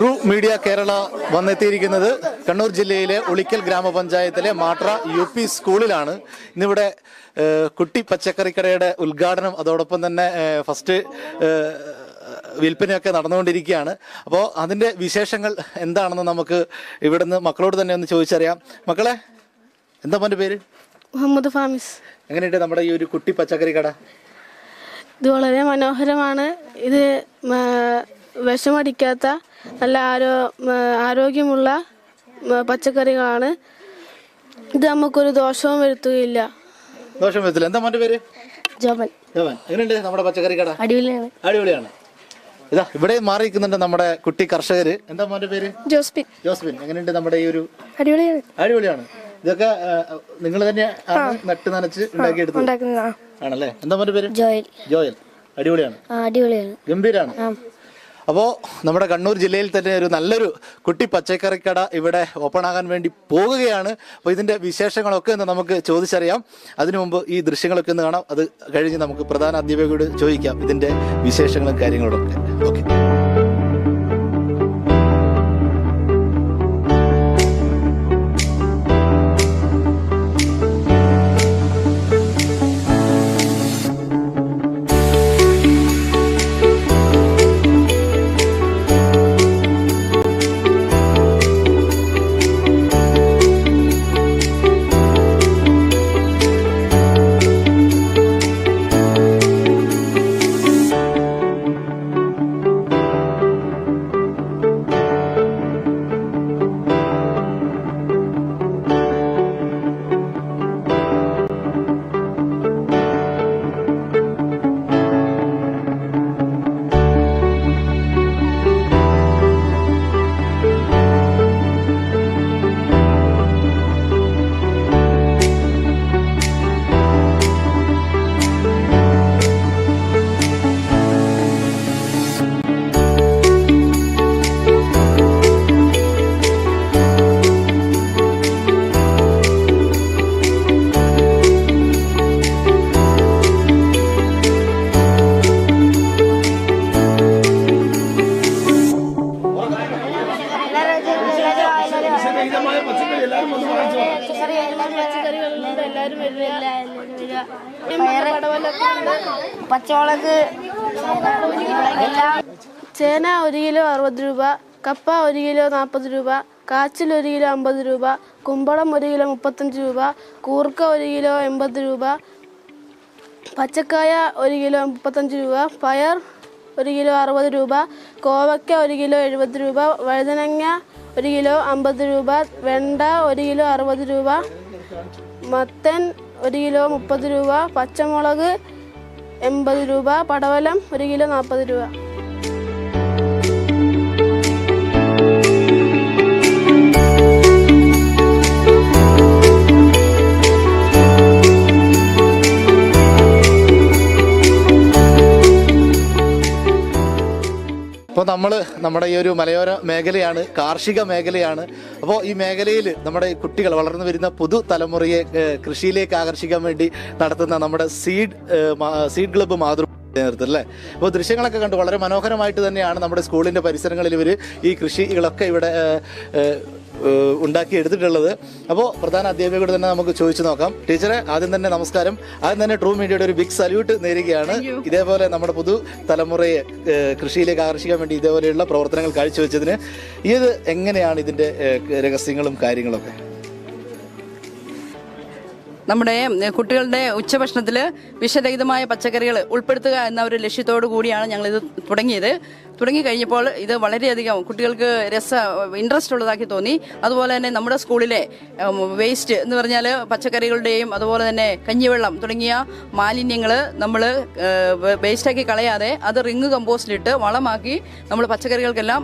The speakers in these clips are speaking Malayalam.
ട്രൂ മീഡിയ കേരള വന്നെത്തിയിരിക്കുന്നത് കണ്ണൂർ ജില്ലയിലെ ഒളിക്കൽ ഗ്രാമപഞ്ചായത്തിലെ മാട്ര യു പി സ്കൂളിലാണ്. ഇന്നിവിടെ കുട്ടി പച്ചക്കറിക്കടയുടെ ഉദ്ഘാടനം അതോടൊപ്പം തന്നെ ഫസ്റ്റ് വിൽപ്പനയൊക്കെ നടന്നുകൊണ്ടിരിക്കുകയാണ്. അപ്പോൾ അതിന്റെ വിശേഷങ്ങൾ എന്താണെന്ന് നമുക്ക് ഇവിടുന്ന് മക്കളോട് തന്നെ ഒന്ന് ചോദിച്ചറിയാം. മക്കളെ എന്താ മോന്റെ പേര്? മുഹമ്മദ് ഫാമിസ്. എങ്ങനെയുണ്ട് നമ്മുടെ ഈ ഒരു കുട്ടി പച്ചക്കറി കട ഇത് വളരെ മനോഹരമാണ്. ഇത് വിഷമടിക്കാത്ത നല്ല ആരോ ആരോഗ്യമുള്ള പച്ചക്കറികളാണ്. ഇത് നമുക്കൊരു ദോഷവും വരുത്തുകയില്ല. ദോഷം വരുത്തില്ല. എന്താ മോന്റെ പേര്? എങ്ങനെയുണ്ട് നമ്മുടെ പച്ചക്കറി കട അടിപൊളിയാണ്. അടിപൊളിയാണ്. ഇതാ ഇവിടെ മാറി നിൽക്കുന്നുണ്ട് നമ്മുടെ കുട്ടി കർഷകര്. എന്താ മോന്റെ പേര്? ജോസ്ബിൻ ജോസ്ബിൻ എങ്ങനെയുണ്ട് നമ്മുടെ ഈ ഒരു അടിപൊളിയാണ്. അടിപൊളിയാണ്. ഇതൊക്കെ നിങ്ങൾ തന്നെ നട്ട് നനച്ച് ഉണ്ടാക്കിയെടുത്തത്? ആണല്ലേ? എന്താ മോന്റെ പേര്? ജോയൽ. ജോയൽ. അടിപൊളിയാണ്. അടിപൊളിയാണ്. ഗംഭീരാണ്. അപ്പോ നമ്മുടെ കണ്ണൂർ ജില്ലയിൽ തന്നെ ഒരു നല്ലൊരു കുട്ടി പച്ചക്കറിക്കട ഇവിടെ ഓപ്പൺ ആകാൻ വേണ്ടി പോകുകയാണ്. അപ്പോൾ ഇതിന്റെ വിശേഷങ്ങളൊക്കെ ഒന്ന് നമുക്ക് ചോദിച്ചറിയാം. അതിനു മുമ്പ് ഈ ദൃശ്യങ്ങളൊക്കെ ഒന്ന് കാണാം. അത് കഴിഞ്ഞ് നമുക്ക് പ്രധാന അധ്യാപകയോട് ചോദിക്കാം. ഇതിന്റെ വിശേഷങ്ങളും പച്ചമുളക് ചേന ഒരു കിലോ അറുപത് രൂപ കപ്പ ഒരു കിലോ നാൽപ്പത് രൂപ കാച്ചിൽ ഒരു കിലോ അമ്പത് രൂപ കുമ്പളം ഒരു കിലോ മുപ്പത്തഞ്ച് രൂപ കൂർക്ക ഒരു കിലോ എൺപത് രൂപ പച്ചക്കായ ഒരു കിലോ മുപ്പത്തഞ്ച് രൂപ പയർ ഒരു കിലോ അറുപത് രൂപ കോവയ്ക്ക ഒരു കിലോ എഴുപത് രൂപ വഴുതനങ്ങ ഒരു കിലോ അമ്പത് രൂപ വെണ്ട ഒരു കിലോ അറുപത് രൂപ മത്തൻ ഒരു കിലോ മുപ്പത് രൂപ പച്ചമുളക് എൺപത് രൂപ പടവലം ഒരു കിലോ നാൽപ്പത് രൂപ. അപ്പോൾ നമ്മൾ നമ്മുടെ ഈ ഒരു മലയോര മേഖലയാണ് കാർഷിക മേഖലയാണ്. അപ്പോൾ ഈ മേഖലയിൽ നമ്മുടെ കുട്ടികൾ വളർന്നു വരുന്ന പുതു തലമുറയെ കൃഷിയിലേക്ക് ആകർഷിക്കാൻ വേണ്ടി നടത്തുന്ന നമ്മുടെ സീഡ് സീഡ് ക്ലബ്ബ് മാതൃ നേതൃത്വം അല്ലേ? അപ്പോൾ ദൃശ്യങ്ങളൊക്കെ കണ്ട് വളരെ മനോഹരമായിട്ട് തന്നെയാണ് നമ്മുടെ സ്കൂളിന്റെ പരിസരങ്ങളിൽ ഇവർ ഈ കൃഷികളൊക്കെ ഇവിടെ ഉണ്ടാക്കി എടുത്തിട്ടുള്ളത്. അപ്പോൾ പ്രധാന അധ്യാപികയോട് തന്നെ നമുക്ക് ചോദിച്ചു നോക്കാം. ടീച്ചറെ ആദ്യം തന്നെ നമസ്കാരം. ആദ്യം തന്നെ ട്രൂ മീഡിയയുടെ ഒരു ബിഗ് സല്യൂട്ട് നേരുകയാണ്. ഇതേപോലെ നമ്മുടെ പുതു തലമുറയെ കൃഷിയിലേക്ക് ആകർഷിക്കാൻ വേണ്ടി ഇതേപോലെയുള്ള പ്രവർത്തനങ്ങൾ കാഴ്ചവെച്ചതിന് ഇത് എങ്ങനെയാണ് ഇതിന്റെ രഹസ്യങ്ങളും കാര്യങ്ങളൊക്കെ? നമ്മുടെ കുട്ടികളുടെ ഉച്ചഭക്ഷണത്തിൽ വിഷരഹിതമായ പച്ചക്കറികൾ ഉൾപ്പെടുത്തുക എന്ന ഒരു ലക്ഷ്യത്തോടു കൂടിയാണ് ഞങ്ങളിത് തുടങ്ങിയത്. തുടങ്ങി കഴിഞ്ഞപ്പോൾ ഇത് വളരെയധികം കുട്ടികൾക്ക് രസ ഇൻട്രസ്റ്റ് ഉള്ളതാക്കി തോന്നി. അതുപോലെ തന്നെ നമ്മുടെ സ്കൂളിലെ വേസ്റ്റ് എന്ന് പറഞ്ഞാൽ പച്ചക്കറികളുടെയും അതുപോലെ തന്നെ കഞ്ഞിവെള്ളം തുടങ്ങിയ മാലിന്യങ്ങൾ നമ്മൾ വേസ്റ്റാക്കി കളയാതെ അത് റിങ് കമ്പോസ്റ്റിലിട്ട് വളമാക്കി നമ്മൾ പച്ചക്കറികൾക്കെല്ലാം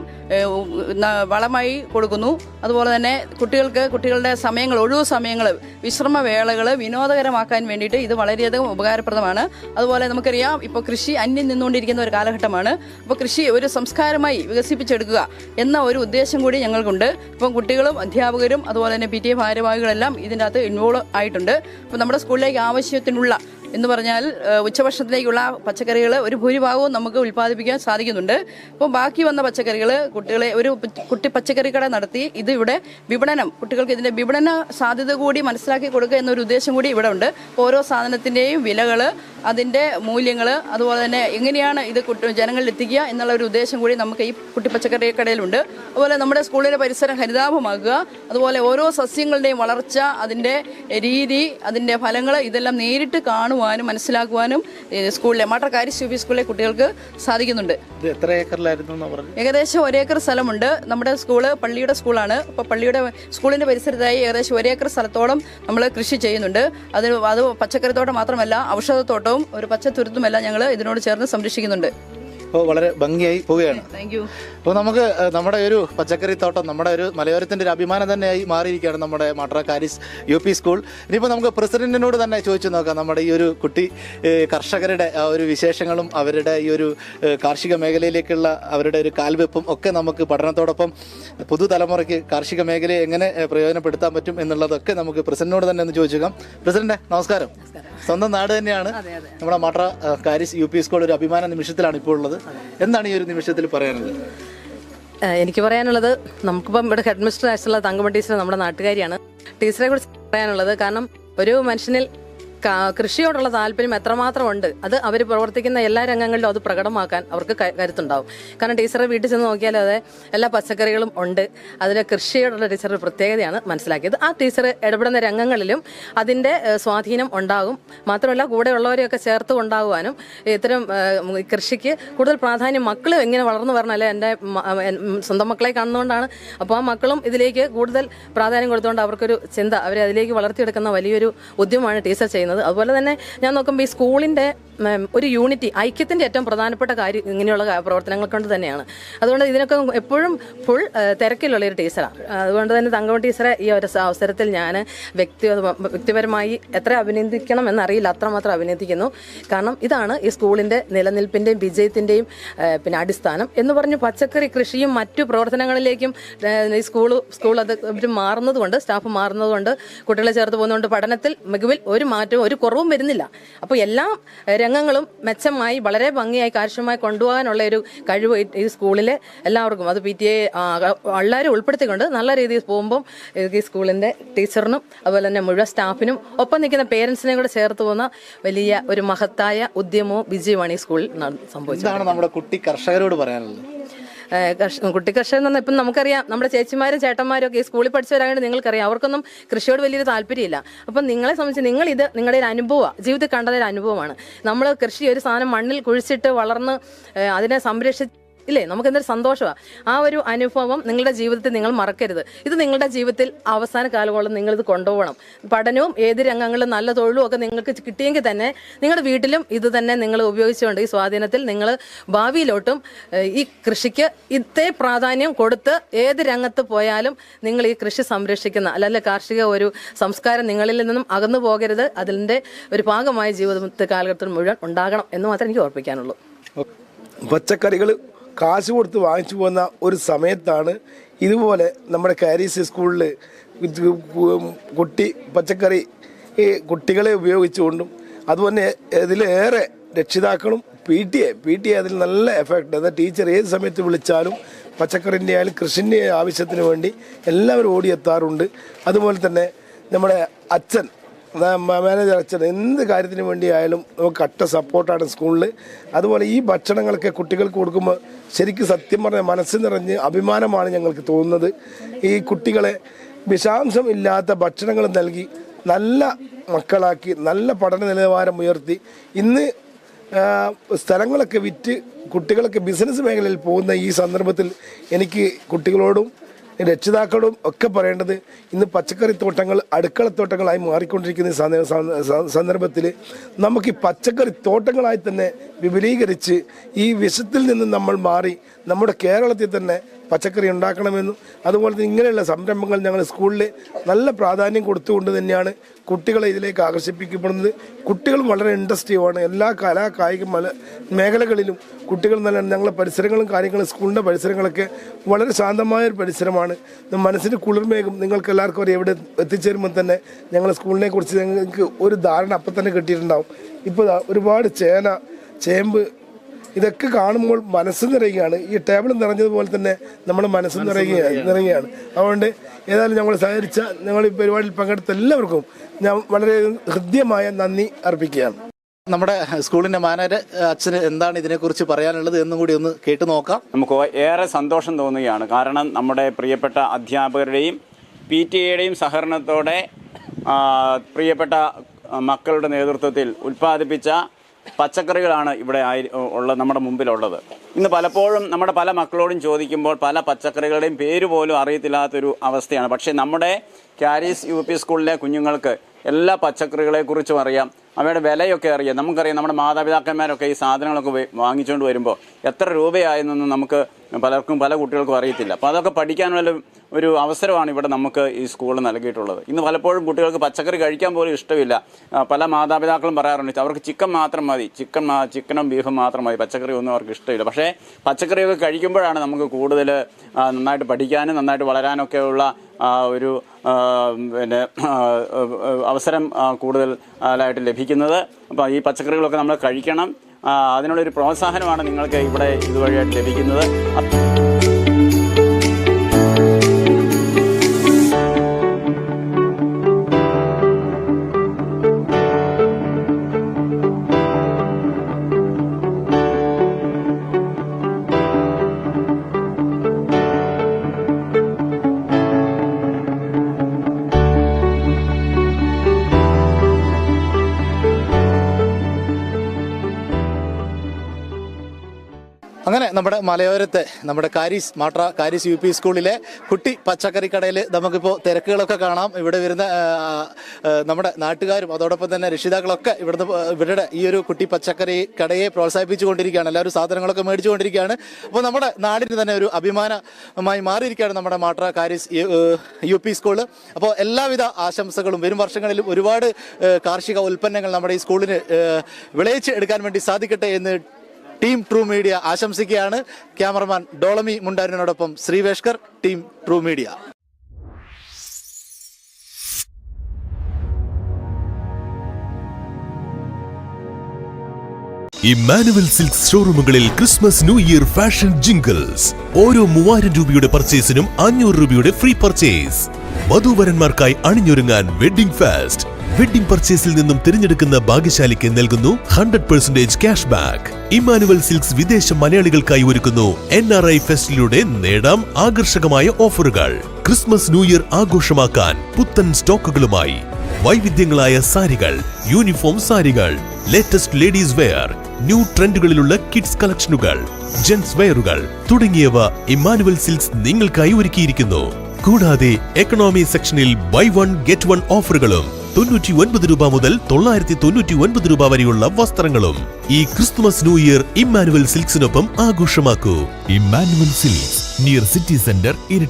വളമായി കൊടുക്കുന്നു. അതുപോലെ തന്നെ കുട്ടികൾക്ക് കുട്ടികളുടെ സമയങ്ങൾ ഒഴിവ് സമയങ്ങൾ വിശ്രമ വേളകൾ വിനോദകരമാക്കാൻ വേണ്ടിയിട്ട് ഇത് വളരെയധികം ഉപകാരപ്രദമാണ്. അതുപോലെ നമുക്കറിയാം ഇപ്പോൾ കൃഷി അന്യം നിന്നുകൊണ്ടിരിക്കുന്ന ഒരു കാലഘട്ടമാണ്. അപ്പോൾ കൃഷി ഒരു സംസ്കാരമായി വികസിപ്പിച്ചെടുക്കുക എന്ന ഒരു ഉദ്ദേശം കൂടി ഞങ്ങൾക്കുണ്ട്. ഇപ്പം കുട്ടികളും അധ്യാപകരും അതുപോലെ തന്നെ പി ടി എ ഭാരവാഹികളെല്ലാം ഇതിന്റെ അകത്ത് ഇൻവോൾവ് ആയിട്ടുണ്ട്. അപ്പോൾ നമ്മുടെ സ്കൂളിലേക്ക് ആവശ്യത്തിനുള്ള എന്ന് പറഞ്ഞാൽ ഉച്ചഭക്ഷണത്തിലേക്കുള്ള പച്ചക്കറികൾ ഒരു ഭൂരിഭാഗവും നമുക്ക് ഉൽപ്പാദിപ്പിക്കാൻ സാധിക്കുന്നുണ്ട്. അപ്പോൾ ബാക്കി വന്ന പച്ചക്കറികൾ കുട്ടികളെ ഒരു കുട്ടി പച്ചക്കറി കട നടത്തി ഇത് ഇവിടെ വിപണനം കുട്ടികൾക്ക് ഇതിന്റെ വിപണന സാധ്യത കൂടി മനസ്സിലാക്കി കൊടുക്കുക എന്നൊരു ഉദ്ദേശം കൂടി ഇവിടെ ഉണ്ട്. ഓരോ സാധനത്തിന്റെയും വിലകൾ അതിന്റെ മൂല്യങ്ങൾ അതുപോലെ തന്നെ എങ്ങനെയാണ് ഇത് ജനങ്ങളിൽ എത്തിക്കുക എന്നുള്ള ഒരു ഉദ്ദേശം കൂടി നമുക്ക് ഈ കുട്ടി പച്ചക്കറി കടയിലുണ്ട്. അതുപോലെ നമ്മുടെ സ്കൂളിലെ പരിസരം ഹരിതാഭമാക്കുക അതുപോലെ ഓരോ സസ്യങ്ങളുടെയും വളർച്ച അതിന്റെ രീതി അതിന്റെ ഫലങ്ങൾ ഇതെല്ലാം നേരിട്ട് കാണുവാനും മനസ്സിലാക്കുവാനും സ്കൂളിലെ മാട്ടക്കാരി യു പി സ്കൂളിലെ കുട്ടികൾക്ക് സാധിക്കുന്നുണ്ട്. എത്ര ഏക്കറിലായിരുന്നു ഏകദേശം ഒരേക്കർ സ്ഥലമുണ്ട്. നമ്മുടെ സ്കൂൾ പള്ളിയുടെ സ്കൂളാണ്. അപ്പോൾ പള്ളിയുടെ സ്കൂളിന്റെ പരിസരത്തായി ഏകദേശം ഒരേക്കർ സ്ഥലത്തോളം നമ്മൾ കൃഷി ചെയ്യുന്നുണ്ട്. അതിന് അത് പച്ചക്കറിത്തോട്ടം മാത്രമല്ല ഔഷധത്തോട്ടവും ഒരു പച്ചത്തുരുത്തുമെല്ലാം ഞങ്ങൾ ഇതിനോട് ചേർന്ന് സംരക്ഷിക്കുന്നുണ്ട്. വളരെ ഭംഗിയായി പോവുകയാണ്. താങ്ക് യു അപ്പോൾ നമുക്ക് നമ്മുടെ ഒരു പച്ചക്കറി തോട്ടം നമ്മുടെ ഒരു മലയോരത്തിന്റെ ഒരു അഭിമാനം തന്നെയായി മാറിയിരിക്കുകയാണ് നമ്മുടെ Matra Karis U P school. ഇനിയിപ്പോൾ നമുക്ക് പ്രസിഡന്റിനോട് തന്നെ ചോദിച്ചു നോക്കാം. നമ്മുടെ ഈ ഒരു കുട്ടി കർഷകരുടെ ആ ഒരു വിശേഷങ്ങളും അവരുടെ ഈ ഒരു കാർഷിക മേഖലയിലേക്കുള്ള അവരുടെ ഒരു കാൽവെപ്പും ഒക്കെ നമുക്ക് പഠനത്തോടൊപ്പം പുതുതലമുറയ്ക്ക് കാർഷിക മേഖലയെ എങ്ങനെ പ്രയോജനപ്പെടുത്താൻ പറ്റും എന്നുള്ളതൊക്കെ നമുക്ക് പ്രസിഡന്റിനോട് തന്നെ ഒന്ന് ചോദിച്ചേക്കാം പ്രസിഡന്റ് നമസ്കാരം. സ്വന്തം നാട് തന്നെയാണ്. നമ്മുടെ മട്ട കാരിസ് യു പി സ്കൂൾ ഒരു അഭിമാന നിമിഷത്തിലാണ് ഇപ്പോൾ ഉള്ളത്. എന്താണ് ഈ ഒരു നിമിഷത്തിൽ പറയാനുള്ളത്? എനിക്ക് പറയാനുള്ളത് നമുക്കിപ്പം ഇവിടെ ഹെഡ് മിസ്റ്റർ ആയിട്ടുള്ള തങ്കമ്മ ടീച്ചർ നമ്മുടെ നാട്ടുകാരിയാണ്. ടീച്ചറെ കുറിച്ച് പറയാനുള്ളത് കാരണം ഒരു മനുഷ്യനിൽ കൃഷിയോടുള്ള താല്പര്യം എത്രമാത്രം ഉണ്ട് അത് അവർ പ്രവർത്തിക്കുന്ന എല്ലാ രംഗങ്ങളിലും അത് പ്രകടമാക്കാൻ അവർക്ക് കരുത്തുണ്ടാവും. കാരണം ടീച്ചറെ വീട്ടിൽ ചെന്ന് നോക്കിയാൽ അതെ എല്ലാ പച്ചക്കറികളും ഉണ്ട്. അതിൽ കൃഷിയോടുള്ള ടീച്ചറുടെ പ്രത്യേകതയാണ് മനസ്സിലാക്കിയത്. ആ ടീച്ചർ ഇടപെടുന്ന രംഗങ്ങളിലും അതിന്റെ സ്വാധീനം ഉണ്ടാകും. മാത്രമല്ല കൂടെയുള്ളവരെയൊക്കെ ചേർത്ത് കൊണ്ടാകുവാനും ഇത്തരം കൃഷിക്ക് കൂടുതൽ പ്രാധാന്യം മക്കൾ എങ്ങനെ വളർന്നു വരണം അല്ലെ? എന്റെ സ്വന്തം മക്കളെ കാണുന്നതുകൊണ്ടാണ്. അപ്പോൾ ആ മക്കളും ഇതിലേക്ക് കൂടുതൽ പ്രാധാന്യം കൊടുത്തുകൊണ്ട് അവർക്കൊരു ചിന്ത അവരെ അതിലേക്ക് വളർത്തിയെടുക്കുന്ന വലിയൊരു ഉദ്യമമാണ് ടീച്ചർ ചെയ്യുന്നത്. അതുപോലെ തന്നെ ഞാൻ നോക്കുമ്പോൾ ഈ സ്കൂളിന്റെ ഒരു യൂണിറ്റി ഐക്യത്തിന്റെ ഏറ്റവും പ്രധാനപ്പെട്ട കാര്യം ഇങ്ങനെയുള്ള പ്രവർത്തനങ്ങൾ കൊണ്ട് തന്നെയാണ്. അതുകൊണ്ട് ഇതിനൊക്കെ എപ്പോഴും ഫുൾ തിരക്കിലുള്ള ഒരു ടീച്ചറാണ് അതുകൊണ്ട് തന്നെ തങ്കമ ടീച്ചറെ ഈ ഒരു അവസരത്തിൽ ഞാൻ വ്യക്തി വ്യക്തിപരമായി എത്ര അഭിനന്ദിക്കണം എന്നറിയില്ല. അത്രമാത്രം അഭിനന്ദിക്കുന്നു. കാരണം ഇതാണ് ഈ സ്കൂളിന്റെ നിലനിൽപ്പിന്റെയും വിജയത്തിന്റെയും പിന്നെ അടിസ്ഥാനം എന്ന് പറഞ്ഞ് പച്ചക്കറി കൃഷിയും മറ്റു പ്രവർത്തനങ്ങളിലേക്കും ഈ സ്കൂൾ സ്കൂൾ അത് മാറുന്നതുകൊണ്ട് സ്റ്റാഫ് മാറുന്നതുകൊണ്ട് കുട്ടികളെ ചേർത്ത് പോകുന്നതുകൊണ്ട് പഠനത്തിൽ മികവിൽ ഒരു മാറ്റവും ഒരു കുറവും വരുന്നില്ല. അപ്പോൾ എല്ലാ രംഗങ്ങളും മെച്ചമായി വളരെ ഭംഗിയായി കാര്യക്ഷമമായി കൊണ്ടുപോകാനുള്ള ഒരു കഴിവ് ഈ- സ്കൂളിലെ എല്ലാവർക്കും. അത് പി ടി എ എല്ലാവരും ഉൾപ്പെടുത്തിക്കൊണ്ട് നല്ല രീതിയിൽ പോകുമ്പം ഈ സ്കൂളിന്റെ ടീച്ചറിനും അതുപോലെ തന്നെ മുഴുവൻ സ്റ്റാഫിനും ഒപ്പം നിൽക്കുന്ന പേരൻസിനെയും കൂടെ ചേർത്ത് പോകുന്ന വലിയ ഒരു മഹത്തായ ഉദ്യമവും വിജയമാണ് ഈ സ്കൂളിൽ സംഭവിച്ചത്. നമ്മുടെ കുട്ടി കർഷകരോട് പറയാനുള്ളത്? കുട്ടി കർഷകൻ എന്ന് ഇപ്പം നമുക്കറിയാം നമ്മുടെ ചേച്ചിമാരും ചേട്ടന്മാരും ഒക്കെ ഈ സ്കൂളിൽ പഠിച്ചവരായിട്ട് നിങ്ങൾക്കറിയാം അവർക്കൊന്നും കൃഷിയോട് വലിയൊരു താല്പര്യമില്ല. അപ്പം നിങ്ങളെ സംബന്ധിച്ച് നിങ്ങൾ ഇത് നിങ്ങളുടെ ഒരു അനുഭവമാണ് ജീവിതത്തിൽ കണ്ടതൊരു അനുഭവമാണ്. നമ്മൾ കൃഷി ഒരു സാധനം മണ്ണിൽ കുഴിച്ചിട്ട് വളർന്ന് അതിനെ സംരക്ഷിച്ച് ഇല്ലേ? നമുക്ക് എന്തൊരു സന്തോഷമാണ് ആ ഒരു അനുഭവം നിങ്ങളുടെ ജീവിതത്തിൽ നിങ്ങൾ മറക്കരുത്. ഇത് നിങ്ങളുടെ ജീവിതത്തിൽ അവസാന കാലത്തോളം നിങ്ങളിത് കൊണ്ടുപോകണം. പഠനവും ഏത് രംഗങ്ങളിലും നല്ല തൊഴിലും ഒക്കെ നിങ്ങൾക്ക് കിട്ടിയെങ്കിൽ തന്നെ നിങ്ങളുടെ വീട്ടിലും ഇത് തന്നെ നിങ്ങൾ ഉപയോഗിച്ചുകൊണ്ട് ഈ സ്വാധീനത്തിൽ നിങ്ങൾ ഭാവിയിലോട്ടും ഈ കൃഷിക്ക് ഇത്തേ പ്രാധാന്യം കൊടുത്ത് ഏത് രംഗത്ത് പോയാലും നിങ്ങൾ ഈ കൃഷി സംരക്ഷിക്കുന്ന അല്ലല്ല കാർഷിക ഒരു സംസ്കാരം നിങ്ങളിൽ നിന്നും അകന്നു പോകരുത്. അതിന്റെ ഒരു ഭാഗമായ ജീവിതത്തെ കാലഘട്ടത്തിൽ മുഴുവൻ ഉണ്ടാകണം എന്ന് മാത്രമേ എനിക്ക് ഓർപ്പിക്കാനുള്ളൂ. പച്ചക്കറികൾ കാശ് കൊടുത്ത് വാങ്ങിച്ചു പോകുന്ന ഒരു സമയത്താണ് ഇതുപോലെ നമ്മുടെ കാരീസ് സ്കൂളിൽ കുട്ടി പച്ചക്കറി ഈ കുട്ടികളെ ഉപയോഗിച്ചുകൊണ്ടും അതുപോലെ ഇതിലേറെ രക്ഷിതാക്കളും P T A P T A അതിൽ നല്ല എഫക്റ്റ് അതായത് ടീച്ചർ ഏത് സമയത്ത് വിളിച്ചാലും പച്ചക്കറിന്റെ ആയാലും കൃഷിന്റെ ആവശ്യത്തിന് വേണ്ടി എല്ലാവരും ഓടിയെത്താറുണ്ട്. അതുപോലെ തന്നെ നമ്മുടെ അച്ഛൻ മാനേജർ അച്ഛൻ എന്ത് കാര്യത്തിന് വേണ്ടിയായാലും നമുക്ക് കട്ട സപ്പോർട്ടാണ് സ്കൂളിൽ. അതുപോലെ ഈ ഭക്ഷണങ്ങളൊക്കെ കുട്ടികൾക്ക് കൊടുക്കുമ്പോൾ ശരിക്കും സത്യം പറഞ്ഞാൽ മനസ്സ് നിറഞ്ഞ് അഭിമാനമാണ് ഞങ്ങൾക്ക് തോന്നുന്നത്. ഈ കുട്ടികളെ വിഷാംശം ഇല്ലാത്ത ഭക്ഷണങ്ങൾ നൽകി നല്ല മക്കളാക്കി നല്ല പഠന നിലവാരം ഉയർത്തി. ഇന്ന് സ്ഥലങ്ങളൊക്കെ വിറ്റ് കുട്ടികളൊക്കെ ബിസിനസ് മേഖലയിൽ പോകുന്ന ഈ സന്ദർഭത്തിൽ എനിക്ക് കുട്ടികളോടും രക്ഷിതാക്കളോടും ഒക്കെ പറയേണ്ടത് ഇന്ന് പച്ചക്കറി തോട്ടങ്ങൾ അടുക്കള തോട്ടങ്ങളായി മാറിക്കൊണ്ടിരിക്കുന്ന സന്ദർഭത്തിൽ നമുക്ക് ഈ പച്ചക്കറി തോട്ടങ്ങളായി തന്നെ വിപുലീകരിച്ച് ഈ വിഷത്തിൽ നിന്ന് നമ്മൾ മാറി നമ്മുടെ കേരളത്തിൽ തന്നെ പച്ചക്കറി ഉണ്ടാക്കണമെന്നും അതുപോലെ ഇങ്ങനെയുള്ള സംരംഭങ്ങൾ ഞങ്ങൾ സ്കൂളിൽ നല്ല പ്രാധാന്യം കൊടുത്തുകൊണ്ട് തന്നെയാണ് കുട്ടികളെ ഇതിലേക്ക് ആകർഷിപ്പിക്കപ്പെടുന്നത്. കുട്ടികളും വളരെ ഇൻട്രസ്റ്റീവാണ്. എല്ലാ കലാ കായിക മേഖലകളിലും കുട്ടികൾ നല്ല ഞങ്ങളുടെ പരിസരങ്ങളും കാര്യങ്ങളും സ്കൂളിന്റെ പരിസരങ്ങളൊക്കെ വളരെ ശാന്തമായ ഒരു പരിസരമാണ്. മനസ്സിന് കുളിർമേകും നിങ്ങൾക്ക് എല്ലാവർക്കും അറിയാം എവിടെ എത്തിച്ചേരുമ്പോൾ തന്നെ ഞങ്ങളുടെ സ്കൂളിനെ കുറിച്ച് ഞങ്ങൾക്ക് ഒരു ധാരണ അപ്പം തന്നെ കിട്ടിയിട്ടുണ്ടാവും. ഇപ്പോൾ ഒരുപാട് ചേന ചേമ്പ് ഇതൊക്കെ കാണുമ്പോൾ മനസ്സ് നിറയുകയാണ്. ഈ ടേബിൾ നിറഞ്ഞതുപോലെ തന്നെ നമ്മുടെ മനസ്സ് നിറയുകയാണ്. നിറയുകയാണ്. അതുകൊണ്ട് ഏതായാലും ഞങ്ങൾ സഹകരിച്ച ഞങ്ങൾ ഈ പരിപാടിയിൽ പങ്കെടുത്ത എല്ലാവർക്കും ഞാൻ വളരെ ഹൃദ്യമായ നന്ദി അർപ്പിക്കുകയാണ്. നമ്മുടെ സ്കൂളിന്റെ മാനേജർ അച്ഛന് എന്താണ് ഇതിനെക്കുറിച്ച് പറയാനുള്ളത് എന്നും കൂടി ഒന്ന് കേട്ടു നോക്കാം. നമുക്ക് ഏറെ സന്തോഷം തോന്നുകയാണ്. കാരണം നമ്മുടെ പ്രിയപ്പെട്ട അധ്യാപകരുടെയും പി ടി എയുടെയും സഹകരണത്തോടെ പ്രിയപ്പെട്ട മക്കളുടെ നേതൃത്വത്തിൽ ഉൽപ്പാദിപ്പിച്ച പച്ചക്കറികളാണ് ഇവിടെ ഉള്ള നമ്മുടെ മുമ്പിലുള്ളത്. ഇന്ന് പലപ്പോഴും നമ്മുടെ പല മക്കളോടും ചോദിക്കുമ്പോൾ പല പച്ചക്കറികളുടെയും പേര് പോലും അറിയത്തില്ലാത്തൊരു അവസ്ഥയാണ്. പക്ഷേ നമ്മുടെ കാരീസ് യു പി സ്കൂളിലെ കുഞ്ഞുങ്ങൾക്ക് എല്ലാ പച്ചക്കറികളെക്കുറിച്ചും അറിയാം. അവയുടെ വിലയൊക്കെ അറിയാം. നമുക്കറിയാം നമ്മുടെ മാതാപിതാക്കന്മാരൊക്കെ ഈ സാധനങ്ങളൊക്കെ വാങ്ങിച്ചുകൊണ്ട് വരുമ്പോൾ എത്ര രൂപയായെന്നൊന്നും നമുക്ക് പലർക്കും പല കുട്ടികൾക്കും അറിയത്തില്ല. അപ്പോൾ അതൊക്കെ പഠിക്കാനുള്ള ഒരു അവസരമാണ് ഇവിടെ നമുക്ക് ഈ സ്കൂളിൽ നൽകിയിട്ടുള്ളത്. ഇന്ന് പലപ്പോഴും കുട്ടികൾക്ക് പച്ചക്കറി കഴിക്കാൻ പോലും ഇഷ്ടമില്ല. പല മാതാപിതാക്കളും പറയാറുണ്ട് അവർക്ക് ചിക്കൻ മാത്രം മതി. ചിക്കൻ ചിക്കനും ബീഫും മാത്രം മതി. പച്ചക്കറി ഒന്നും അവർക്ക് ഇഷ്ടമില്ല. പക്ഷേ പച്ചക്കറിയൊക്കെ കഴിക്കുമ്പോഴാണ് നമുക്ക് കൂടുതൽ നന്നായിട്ട് പഠിക്കാനും നന്നായിട്ട് വളരാനൊക്കെയുള്ള ഒരു പിന്നെ അവസരം കൂടുതലായിട്ട് ലഭിക്കുന്നത്. അപ്പോൾ ഈ പച്ചക്കറികളൊക്കെ നമ്മൾ കഴിക്കണം. അതിനുള്ളൊരു പ്രോത്സാഹനമാണ് നിങ്ങൾക്ക് ഇവിടെ ഇതുവഴിയായിട്ട് ലഭിക്കുന്നത്. നമ്മുടെ മലയോരത്തെ നമ്മുടെ കാരീസ് മാട്ര കാരീസ് യു പി സ്കൂളിലെ കുട്ടി പച്ചക്കറി കടയിൽ നമുക്കിപ്പോൾ തിരക്കുകളൊക്കെ കാണാം. ഇവിടെ വരുന്ന നമ്മുടെ നാട്ടുകാരും അതോടൊപ്പം തന്നെ രക്ഷിതാക്കളൊക്കെ ഇവിടുന്ന് ഇവരുടെ ഈ ഒരു കുട്ടി പച്ചക്കറി കടയെ പ്രോത്സാഹിപ്പിച്ചുകൊണ്ടിരിക്കുകയാണ്. എല്ലാവരും സാധനങ്ങളൊക്കെ മേടിച്ചുകൊണ്ടിരിക്കുകയാണ്. അപ്പോൾ നമ്മുടെ നാടിന് തന്നെ ഒരു അഭിമാനമായി മാറിയിരിക്കുകയാണ് നമ്മുടെ Matra Karis U- P school. അപ്പോൾ എല്ലാവിധ ആശംസകളും വരും വർഷങ്ങളിൽ ഒരുപാട് കാർഷിക ഉൽപ്പന്നങ്ങൾ നമ്മുടെ ഈ സ്കൂളിന് വിളയിച്ച് എടുക്കാൻ വേണ്ടി സാധിക്കട്ടെ എന്ന് ടീം ട്രൂ മീഡിയ ആശംസിക്കുകയാണ് ക്യാമറമാൻ ഡോളമി മുണ്ടാരിനോടൊപ്പം Sreeveshkar team true media. Emmanuel silk ഷോറൂമുകളിൽ Christmas new year fashion jingles. ഓരോ മൂവായിരം രൂപയുടെ പർച്ചേസിനും അഞ്ഞൂറ് രൂപയുടെ ഫ്രീ പർച്ചേസ്. വധുവരന്മാർക്കായി അണിഞ്ഞൊരുങ്ങാൻ വെഡിംഗ് ഫാസ്റ്റ്. വെഡിംഗ് പർച്ചേസിൽ നിന്നും തിരഞ്ഞെടുക്കുന്ന ഭാഗ്യശാലിക്ക് നൽകുന്നു hundred percentage cash back Emmanuel silks വിദേശ മലയാളികൾക്കായി ഒരുക്കുന്നു എൻ ആർ ഐ ഫെസ്റ്റിലൂടെ നേടാം ആകർഷകമായ ഓഫറുകൾ. ക്രിസ്മസ് ന്യൂ ഇയർ ആഘോഷമാക്കാൻ പുത്തൻ സ്റ്റോക്കുകളുമായി. വൈവിധ്യങ്ങളായ സാരികൾ യൂണിഫോം സാരികൾ ലേറ്റസ്റ്റ് ലേഡീസ് വെയർ ന്യൂ ട്രെൻഡുകളിലുള്ള കിഡ്സ് കളക്ഷനുകൾ ജെൻസ് വെയറുകൾ തുടങ്ങിയവ ഇമാനുവൽ സിൽക്സ് നിങ്ങൾക്കായി ഒരുക്കിയിരിക്കുന്നു. കൂടാതെ എക്കണോമി സെക്ഷനിൽ ബൈ വൺ ഗെറ്റ് വൺ ഓഫറുകളും തൊണ്ണൂറ്റി ഒൻപത് രൂപ മുതൽ തൊള്ളായിരത്തി തൊണ്ണൂറ്റി ഒൻപത് രൂപ വരെയുള്ള വസ്ത്രങ്ങളും ഈ ക്രിസ്തുമസ് ന്യൂ ഇയർ ഇമ്മാനുവൽ സിൽക്സിനൊപ്പം ആഘോഷമാക്കൂ. Emmanuel silks near city centre Iritty